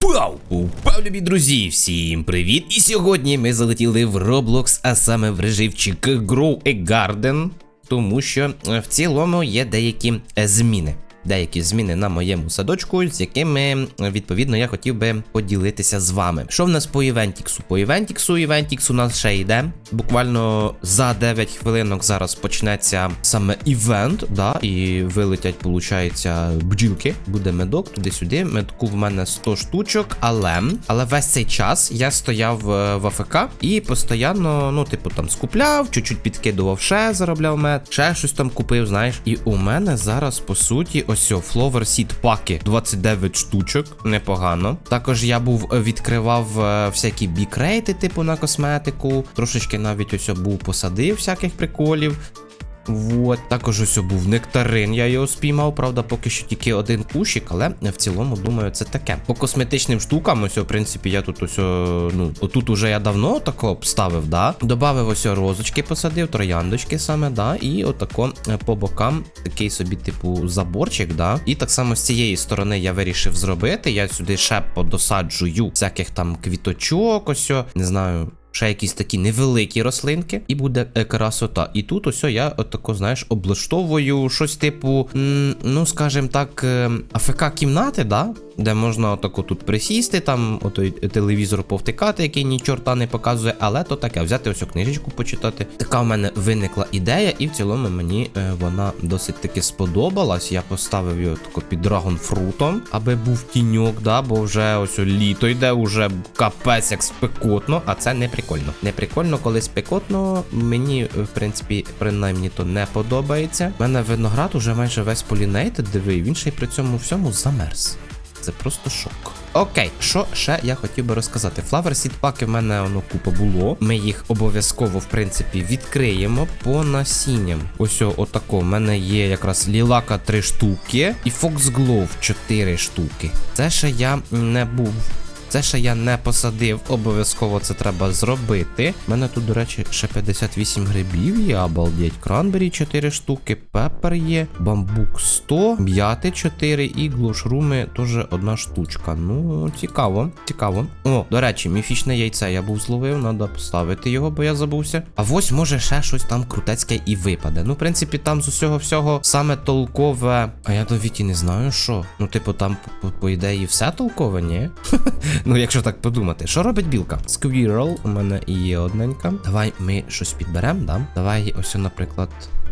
Пау! Упав, любі друзі! Всім привіт! І сьогодні ми залетіли в Roblox, а саме в реживчик Grow a Garden, тому що в цілому є деякі е, зміни. Деякі зміни на моєму садочку, з якими е, відповідно я хотів би поділитися з вами. Що в нас по івентіксу? По івентіксу, івентікс у нас ще йде. Буквально за 9 хвилинок зараз почнеться саме івент, да, і вилетять, получається, бджілки. Буде медок туди-сюди. Медку в мене 100 штучок, але але весь цей час я стояв е, в АФК і постійно, ну, типу, там скупляв, чуть-чуть підкидував ще, заробляв мед, ще щось там купив, знаєш. І у мене зараз, по суті, ось Flower Seed паки 29 штучок, непогано. Також я був е, відкривав е, всякі бікрейти, типу на косметику. Трошечки навіть ось був посадив всяких приколів. Вот, також ось був нектарин, я його спіймав, правда, поки що тільки один кущик, але в цілому, думаю, це таке. По косметичним штукам, ось, в принципі, я тут ось, ну, отут уже я давно тако обставив, да. Добавив ось розочки, посадив, трояндочки саме, да. І отако е, по бокам такий собі, типу, заборчик, да. І так само з цієї сторони я вирішив зробити. Я сюди ще подосаджую всяких там квіточок, ось, не знаю. Ще якісь такі невеликі рослинки, і буде е, красота. І тут ось я отако, знаєш, облаштовую щось типу, ну скажімо так, е, АФК кімнати, да? де можна отако тут присісти, там отой телевізор повтикати, який ні чорта не показує, але то таке, взяти ось книжечку почитати. Така в мене виникла ідея, і в цілому мені е, вона досить таки сподобалась. Я поставив його тако під драгонфрутом, аби був тіньок, да, бо вже ось літо йде, уже капець як спекотно, а це не прикольно. Не прикольно, коли спекотно. Мені, в принципі, принаймні то не подобається. У мене виноград уже майже весь полінейтед, диви, він ще й при цьому всьому замерз. Це просто шок. Окей, що ще я хотів би розказати? Flower Seed в мене воно купа було. Ми їх обов'язково, в принципі, відкриємо по насінням. Ось отако. В мене є якраз лілака 3 штуки і Foxglove 4 штуки. Це ще я не був. Це ще я не посадив, обов'язково це треба зробити. У мене тут, до речі, ще 58 грибів є, обалдеть. Кранбері 4 штуки, пепер є, бамбук 100, м'яти 4 і глушруми теж одна штучка. Ну, цікаво, цікаво. О, до речі, міфічне яйце я був зловив, треба поставити його, бо я забувся. А ось може ще щось там крутецьке і випаде. Ну, в принципі, там з усього всього саме толкове. А я навіть і не знаю, що. Ну, типу, там, по, по ідеї, все толкове, ні? Ну, якщо так подумати, що робить білка? Squirrel у мене є одненька. Давай ми щось підберемо, да? Давай ось, наприклад,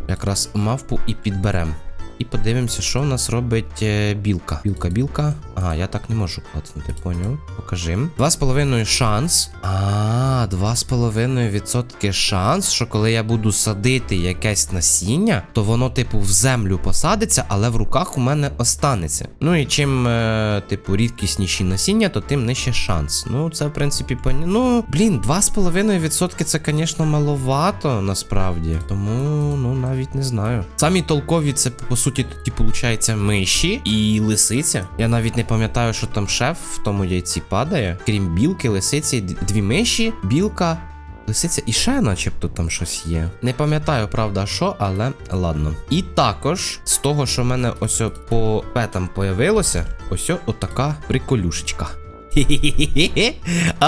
якраз мавпу і підберемо. І подивимося, що в нас робить е, білка. Білка, білка. Ага, я так не можу клацнути, поняв. Покажи. 2,5 шанс. А, 2,5% шанс, що коли я буду садити якесь насіння, то воно, типу, в землю посадиться, але в руках у мене останеться. Ну і чим, е, типу, рідкісніші насіння, то тим нижче шанс. Ну, це, в принципі, поня... Ну, блін, 2,5% це, звісно, маловато насправді. Тому, ну, навіть не знаю. Самі толкові це, по суті, тоді, виходить, миші і лисиця. Я навіть не пам'ятаю, що там шеф в тому яйці падає. Крім білки, лисиці, дві миші, білка. Лисиця і ще начебто там щось є. Не пам'ятаю, правда, що, але ладно. І також з того, що в мене ось по петам появилося, ось отака приколюшечка. Хе-хе-хе-хе.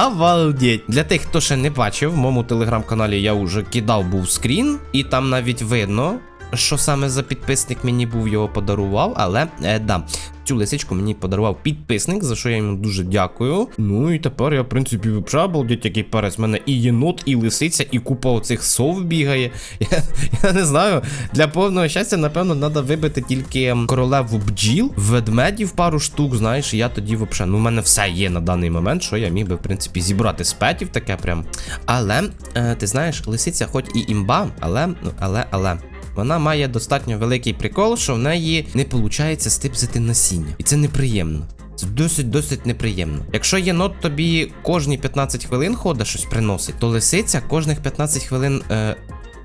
Обалдеть. Для тих, хто ще не бачив, в моєму телеграм-каналі я вже кидав був скрін, і там навіть видно, що саме за підписник мені був його подарував, але е, да. Цю лисичку мені подарував підписник, за що я йому дуже дякую. Ну і тепер я, в принципі, обалдеть, який перець. У мене і єнот, і лисиця, і купа оцих сов бігає. Я, я не знаю. Для повного щастя, напевно, треба вибити тільки ем, королеву бджіл, ведмедів пару штук, знаєш, і я тоді взагалі. Ну, в мене все є на даний момент, що я міг би, в принципі, зібрати з петів таке прям. Але, е, ти знаєш, лисиця, хоч і імба, але, ну, але, але. Вона має достатньо великий прикол, що в неї не виходить стипзити насіння. І це неприємно. Це досить досить неприємно. Якщо єнот тобі кожні 15 хвилин ходить щось приносить, то лисиця кожних 15 хвилин е,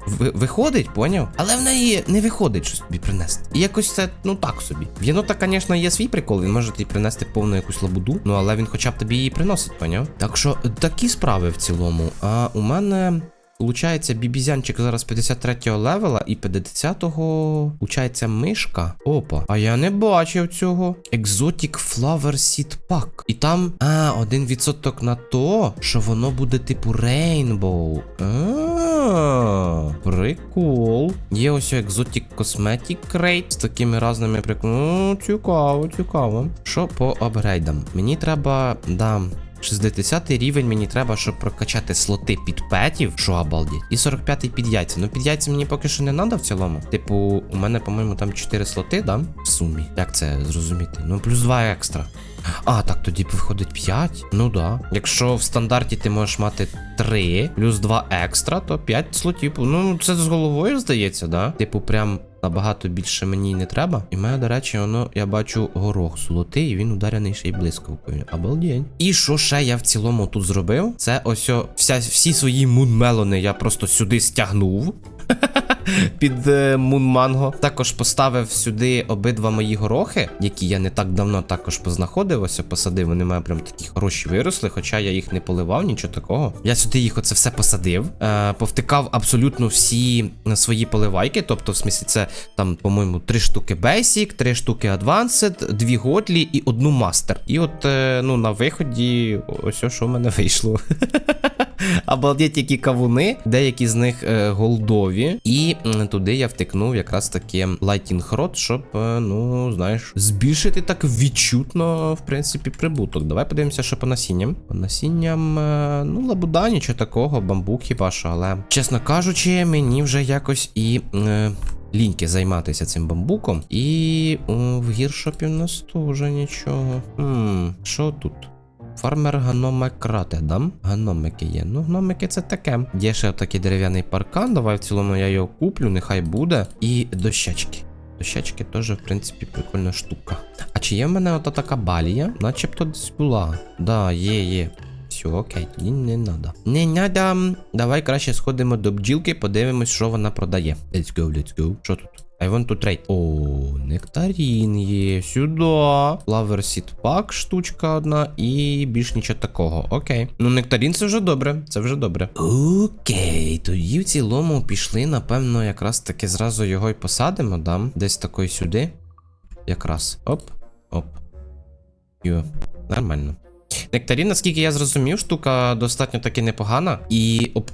виходить, поняв? Але в неї не виходить щось тобі принести. І якось це, ну так собі. В єнота, звісно, є свій прикол, він може тобі принести повну якусь лабуду, ну але він хоча б тобі її приносить, поняв? Так що такі справи в цілому. А у мене. Получається, бібізянчик зараз 53 го левела і 50-го, получається, мишка. Опа. А я не бачив цього. Exotic Flower Seed Pack. І там, а, 1% на то, що воно буде типу Rainbow. А, прикол. Є ось Exotic Cosmetic Crate з такими разними приколами. Ну, цікаво, цікаво. Що по апгрейдам? Мені треба, да, 60 рівень мені треба, щоб прокачати слоти під петів, що обалдіть. І 45 під яйця. Ну під яйця мені поки що не треба в цілому. Типу, у мене, по-моєму, там 4 слоти, да? В сумі. Як це зрозуміти? Ну, плюс 2 екстра. А, так тоді виходить 5. Ну да. Якщо в стандарті ти можеш мати 3 плюс 2 екстра, то 5 слотів. Ну, це з головою здається, да? Типу, прям. Набагато більше мені не треба. І мене, до речі, воно, я бачу горох золотий, і він ударений ще й блискавкою. Обалдень. І що ще я в цілому тут зробив? Це ось о, вся, всі свої мунмелони я просто сюди стягнув. Під е, Мунманго. Також поставив сюди обидва мої горохи, які я не так давно також познаходив, ось посадив. Вони мене прям такі хороші виросли, хоча я їх не поливав, нічого такого. Я сюди їх оце все посадив, е, повтикав абсолютно всі е, свої поливайки. Тобто, в смислі, це там, по-моєму, три штуки Basic, три штуки Advanced, дві Годлі і одну Master. І от, е, ну, на виході, ось що в мене вийшло. Обалдеть, які кавуни, деякі з них е, голдові. І м, туди я втикнув якраз таки Lighting Rod, щоб, е, ну, знаєш, збільшити так відчутно, в принципі, прибуток. Давай подивимося, що по насінням. По насінням, е, ну, лабуда, нічого такого, бамбук хіба що, але, чесно кажучи, мені вже якось і. Е, Ліньки займатися цим бамбуком. І о, в гіршопі в нас теж нічого. Хм, що тут? Фармер гномик рате, дам? Є. Ну, гномики це таке. Є ще такий дерев'яний паркан. Давай в цілому я його куплю, нехай буде. І дощечки. Дощечки теж, в принципі, прикольна штука. А чи є в мене ота така балія? Начебто десь була. Да, є, є. Все, окей, тоді не надо. Не надо. Давай краще сходимо до бджілки, подивимось, що вона продає. Let's go, let's go. Що тут? I want to trade. О, нектарін є. Сюди. Flower Seed Pack штучка одна і більш нічого такого. Окей. Ну, нектарін це вже добре. Це вже добре. Окей, тоді в цілому пішли, напевно, якраз таки зразу його й посадимо, дам. Десь такої сюди. Якраз. Оп, оп. Йо, нормально. Нектарін, наскільки я зрозумів, штука достатньо таки непогана. І об...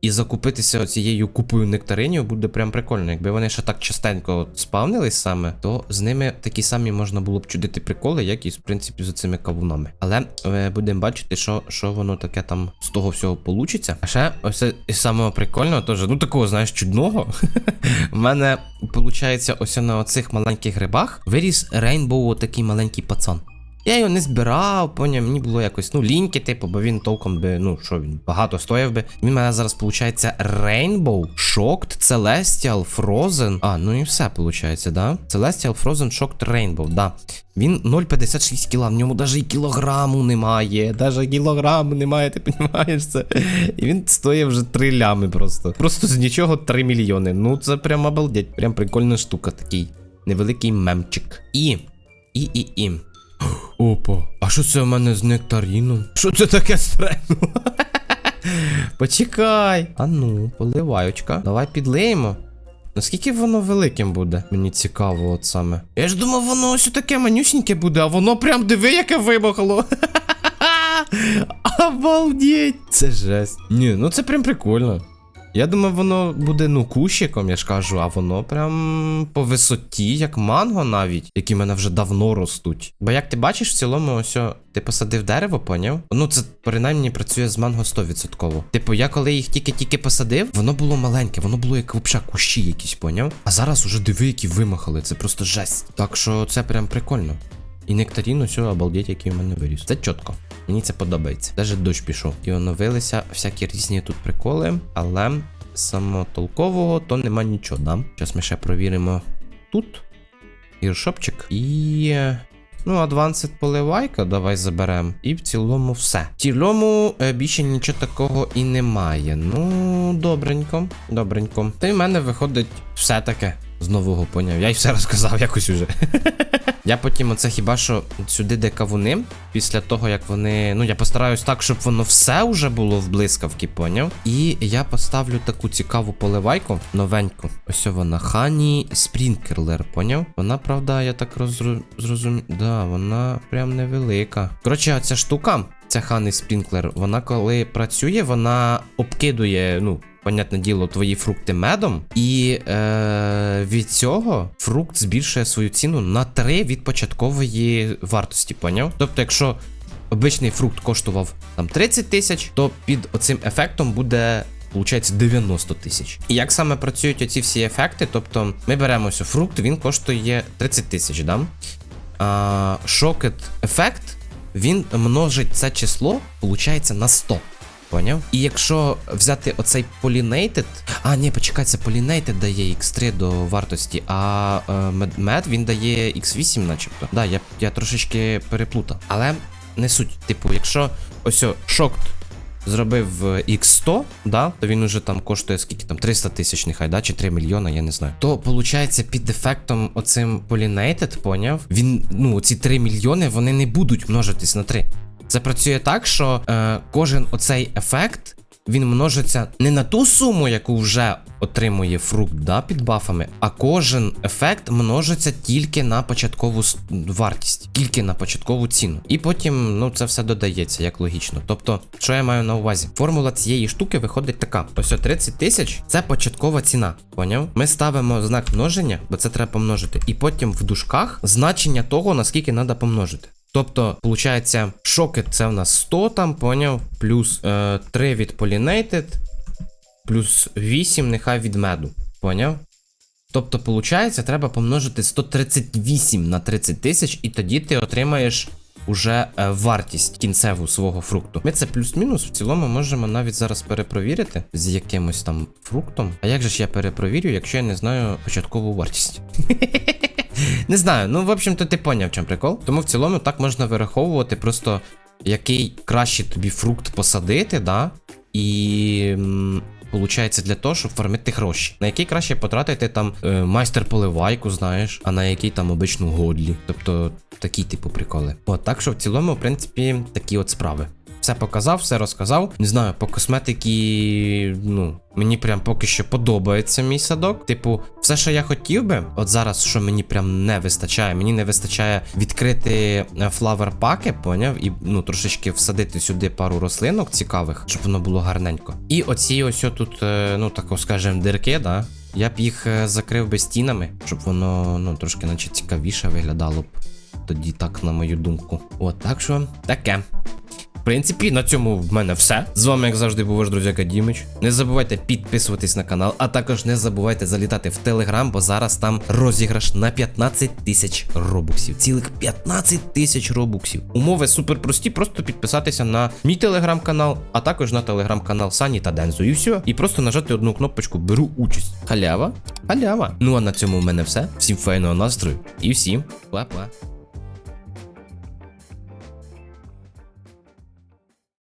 і закупитися цією купою нектаринів буде прям прикольно. Якби вони ще так частенько спавнились саме, то з ними такі самі можна було б чудити приколи, як і в принципі з цими кавунами. Але е, будемо бачити, що, що воно таке там з того всього получиться. А ще ось із самого прикольного, теж, ну такого, знаєш, чудного. У мене виходить, ось на оцих маленьких грибах виріс рейнбоу такий маленький пацан. Я його не збирав, поняв, мені було якось, ну, ліньки, типу, бо він толком би, ну, що він багато стояв би. Він мене зараз, виходить, Rainbow, Shocked, Celestial, Frozen. А, ну і все, виходить, да? Celestial, Frozen, Shocked, Rainbow, да. Він 0,56 кіла, в ньому навіть кілограму немає. Навіть кілограму немає, ти розумієш це? І він стоїть вже 3 лями просто. Просто з нічого 3 мільйони. Ну, це прям обалдеть, прям прикольна штука, такий невеликий мемчик. І, і, і, і. Опа, а що це в мене з нектаріном? Що це таке стрельнуло? Почекай. А ну, поливаючка. Давай підлиємо. Наскільки воно великим буде? Мені цікаво, от саме. Я ж думав, воно ось таке манюсіньке буде, а воно прям диви, яке вибухло. Обалдеть! Це жесть. Ні, ну це прям прикольно. Я думав, воно буде ну кущиком, я ж кажу, а воно прям по висоті, як манго навіть, які в мене вже давно ростуть. Бо як ти бачиш, в цілому, ось ти посадив дерево, поняв? Ну це принаймні працює з манго 100%. Типу, я коли їх тільки-тільки посадив, воно було маленьке, воно було як взагалі кущі якісь, поняв? А зараз уже диви, які вимахали, це просто жесть. Так що це прям прикольно. І нектарін усе обалдеть, який в мене виріс. Це чітко. Мені це подобається. Даже дощ пішов. І оновилися всякі різні тут приколи, але самотолкового то нема нічого, да? Зараз ми ще провіримо тут. Гіршопчик. І. Ну, адвансит поливайка, давай заберемо. І в цілому все. В цілому е, більше нічого такого і немає. Ну, добренько, добренько. Та й в мене виходить все таке. З нового поняв. Я й все розказав якось уже. Я потім оце хіба що сюди, де кавуни, після того, як вони. Ну, я постараюсь так, щоб воно все вже було в блискавки, поняв? І я поставлю таку цікаву поливайку, новеньку. Ось вона. Хані Спрінкерлер, поняв? Вона, правда, я так розру... зрозумів. Да, вона прям невелика. Коротше, ця штука, ця Хані Спрінклер, вона коли працює, вона обкидує, ну. Понятне діло, твої фрукти медом, і е, від цього фрукт збільшує свою ціну на 3 від початкової вартості, поняв? Тобто, якщо обичний фрукт коштував там 30 тисяч, то під оцим ефектом буде. Получається 90 тисяч. І як саме працюють оці всі ефекти? Тобто ми беремо ось фрукт, він коштує 30 тисяч, да? А, шокет ефект, він множить це число, получається на 100. Поняв? І якщо взяти оцей Pollinated... А, ні, почекай, це Pollinated дає X3 до вартості, а е, Med він дає X8, начебто. Да, я, я трошечки переплутав. Але не суть. Типу, якщо ось Shocked зробив е, X100, да, то він уже там коштує скільки там 300 тисяч, нехай, да, чи 3 мільйона, я не знаю. То виходить, під ефектом оцим Pollinated, поняв? Він, ну, ці 3 мільйони, вони не будуть множитись на 3. Це працює так, що е, кожен оцей ефект він множиться не на ту суму, яку вже отримує фрукт да, під бафами, а кожен ефект множиться тільки на початкову вартість, тільки на початкову ціну. І потім ну це все додається, як логічно. Тобто, що я маю на увазі? Формула цієї штуки виходить така: ось 30 тисяч це початкова ціна. Поняв? Ми ставимо знак множення, бо це треба помножити, і потім в дужках значення того, наскільки треба помножити. Тобто, виходить, шокет це в нас 100 там, поняв, плюс е, 3 від Pollinated, плюс 8 нехай від меду. Поняв? Тобто, виходить, треба помножити 138 на 30 тисяч, і тоді ти отримаєш уже е, вартість кінцеву свого фрукту. Ми це плюс-мінус в цілому можемо навіть зараз перепровірити з якимось там фруктом. А як же ж я перепровірю, якщо я не знаю початкову вартість? Не знаю, ну в общем-то ти поняв, чому прикол. Тому в цілому так можна вираховувати просто який краще тобі фрукт посадити, да? І. Получається для того, щоб фармити гроші. На який краще потратити там е, майстер поливайку, знаєш, а на який там обичну годлі. Тобто такі типу приколи. От так що в цілому, в принципі, такі от справи. Все показав, все розказав. Не знаю, по косметики, ну, мені прям поки що подобається мій садок. Типу, все, що я хотів би, от зараз, що мені прям не вистачає, мені не вистачає відкрити флавер паки, поняв? І ну трошечки всадити сюди пару рослинок цікавих, щоб воно було гарненько. І оці ось тут, е, ну тако скажем, дирки, да. Я б їх е, закрив би стінами, щоб воно ну трошки наче цікавіше виглядало б. Тоді так, на мою думку. От так що таке. Принципі, на цьому в мене все. З вами, як завжди, був ваш друзяка Дімич. Не забувайте підписуватись на канал, а також не забувайте залітати в Телеграм, бо зараз там розіграш на 15 тисяч робуксів. Цілих 15 тисяч робуксів. Умови супер прості, просто підписатися на мій телеграм-канал, а також на телеграм-канал Сані та Дензо. І все. І просто нажати одну кнопочку Беру участь. Халява, халява. Ну а на цьому в мене все. Всім файного настрою і всім па-па.